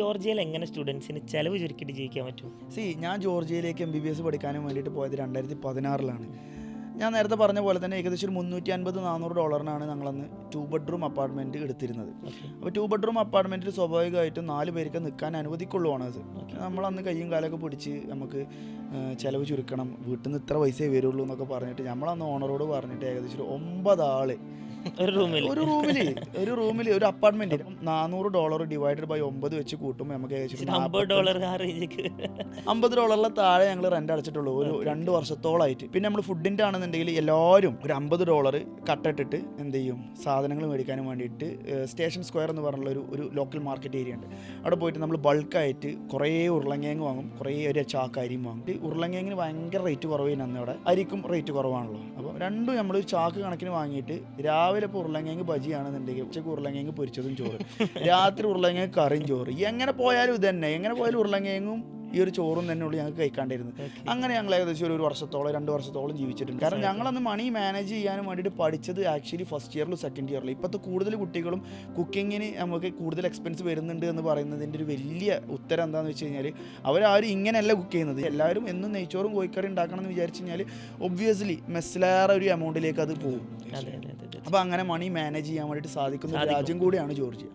ജോർജിയയിൽ എങ്ങനെ സ്റ്റുഡൻസിന് ചെലവ് ചുരുക്കിയിട്ട് ജീവിക്കാൻ പറ്റും? സി ഞാൻ ജോർജിയയിലേക്ക് എം ബി ബി എസ് പഠിക്കാനും വേണ്ടിയിട്ട് പോയത് രണ്ടായിരത്തി പതിനാറിലാണ് ഞാൻ നേരത്തെ പറഞ്ഞ പോലെ തന്നെ ഏകദേശം ഒരു മുന്നൂറ്റി അൻപത് നാനൂറ് ഡോളറിനാണ് ഞങ്ങളന്ന് ടു ബെഡ്റൂം അപ്പാർട്ട്മെന്റ് എടുത്തിരുന്നത്. അപ്പോൾ ടു ബെഡ്റൂം അപ്പാർട്ട്മെന്റിൽ സ്വാഭാവികമായിട്ടും നാല് പേർക്ക് നിൽക്കാൻ അനുവദിക്കുള്ളൂ അത്. നമ്മളന്ന് കയ്യും കാലൊക്കെ പിടിച്ച് നമുക്ക് ചിലവ് ചുരുക്കണം. വീട്ടിൽ നിന്ന് ഇത്ര പൈസയെ വരുള്ളൂ എന്നൊക്കെ പറഞ്ഞിട്ട് നമ്മളന്ന് ഓണറോട് പറഞ്ഞിട്ട് ഏകദേശം ഒരു ഒമ്പത് ആൾ ഒരു റൂമിൽ ഒരു റൂമിൽ ഒരു റൂമിൽ ഒരു അപ്പാർട്ട്മെന്റ് നാനൂറ് ഡോളർ ഡിവൈഡഡ് ബൈ ഒമ്പത് വെച്ച് കൂട്ടുമ്പോൾ നമുക്ക് ഏകദേശം അമ്പത് ഡോളർ അമ്പത് ഡോളറിലെ താഴെ ഞങ്ങൾ റെന്റ് അടച്ചിട്ടുള്ളൂ. ഒരു രണ്ട് വർഷത്തോളായിട്ട്. പിന്നെ നമ്മൾ ഫുഡിന്റെ ആണെന്നുണ്ടെങ്കിൽ എല്ലാവരും ഒരു അമ്പത് ഡോളർ കട്ടിട്ടിട്ട് എന്ത് ചെയ്യും? സാധനങ്ങൾ മേടിക്കാനും വേണ്ടിയിട്ട് സ്റ്റേഷൻ സ്ക്വയർ എന്ന് പറഞ്ഞുള്ള ഒരു ഒരു ലോക്കൽ മാർക്കറ്റ് ഏരിയ ഉണ്ട്. അവിടെ പോയിട്ട് നമ്മൾ ബൾക്കായിട്ട് കുറേ ഉരുളങ്ങേങ്ങ് വാങ്ങും കുറേ ഒരു ചാക്കരിയും വാങ്ങും. ഈ ഉരുളങ്ങേങ്ങിന് ഭയങ്കര റേറ്റ് കുറവ് അന്ന് അവിടെ. അരിക്കും റേറ്റ് കുറവാണല്ലോ. അപ്പോൾ രണ്ടും നമ്മൾ ചാക്ക് കണക്കിന് വാങ്ങിയിട്ട് രാവിലെ ഇപ്പോൾ ഉരുളങ്ങേങ്ങ് ബജിയാണെന്നുണ്ടെങ്കിൽ ഉച്ചയ്ക്ക് ഉരുളങ്ങേങ്ങ് പൊരിച്ചതും ചോറ്. രാത്രി ഉരുളങ്ങേങ്ങ് കറിയും ചോറ്. എങ്ങനെ പോയാലും ഇത് തന്നെ എങ്ങനെ പോയാലും ഉരുളങ്ങേങ്ങും ഈ ഒരു ചോറും തന്നെ ഉള്ളൂ ഞങ്ങൾക്ക് കഴിക്കാണ്ടിരുന്നത്. അങ്ങനെ ഞങ്ങൾ ഏകദേശം ഒരു വർഷത്തോളം രണ്ട് വർഷത്തോളം ജീവിച്ചിട്ടുണ്ട്. കാരണം ഞങ്ങളന്ന് മണി മാനേജ് ചെയ്യാനും വേണ്ടിയിട്ട് പഠിച്ചത് ആക്ച്വലി ഫസ്റ്റ് ഇയറിലും സെക്കൻഡ് ഇയറിലും ഇപ്പോഴത്തെ കൂടുതൽ കുട്ടികളും കുക്കിങ്ങിന് നമുക്ക് കൂടുതൽ എക്സ്പെൻസ് വരുന്നുണ്ട് എന്ന് പറയുന്നതിന്റെ ഒരു വലിയ ഉത്തരം എന്താണെന്ന് വെച്ച് കഴിഞ്ഞാൽ അവരാരും ഇങ്ങനെയല്ല കുക്ക് ചെയ്യുന്നത്. എല്ലാവരും എന്നും നെയ്ച്ചോറും കോഴിക്കറി ഉണ്ടാക്കണം എന്ന് വിചാരിച്ചു കഴിഞ്ഞാൽ ഒബ്വിയസ്ലി മെസ്സിലേറെ ഒരു എമൗണ്ടിലേക്ക് അത് പോകും. അപ്പോൾ അങ്ങനെ മണി മാനേജ് ചെയ്യാൻ വേണ്ടിയിട്ട് സാധിക്കുന്ന രാജ്യം കൂടിയാണ് ജോർജിയ.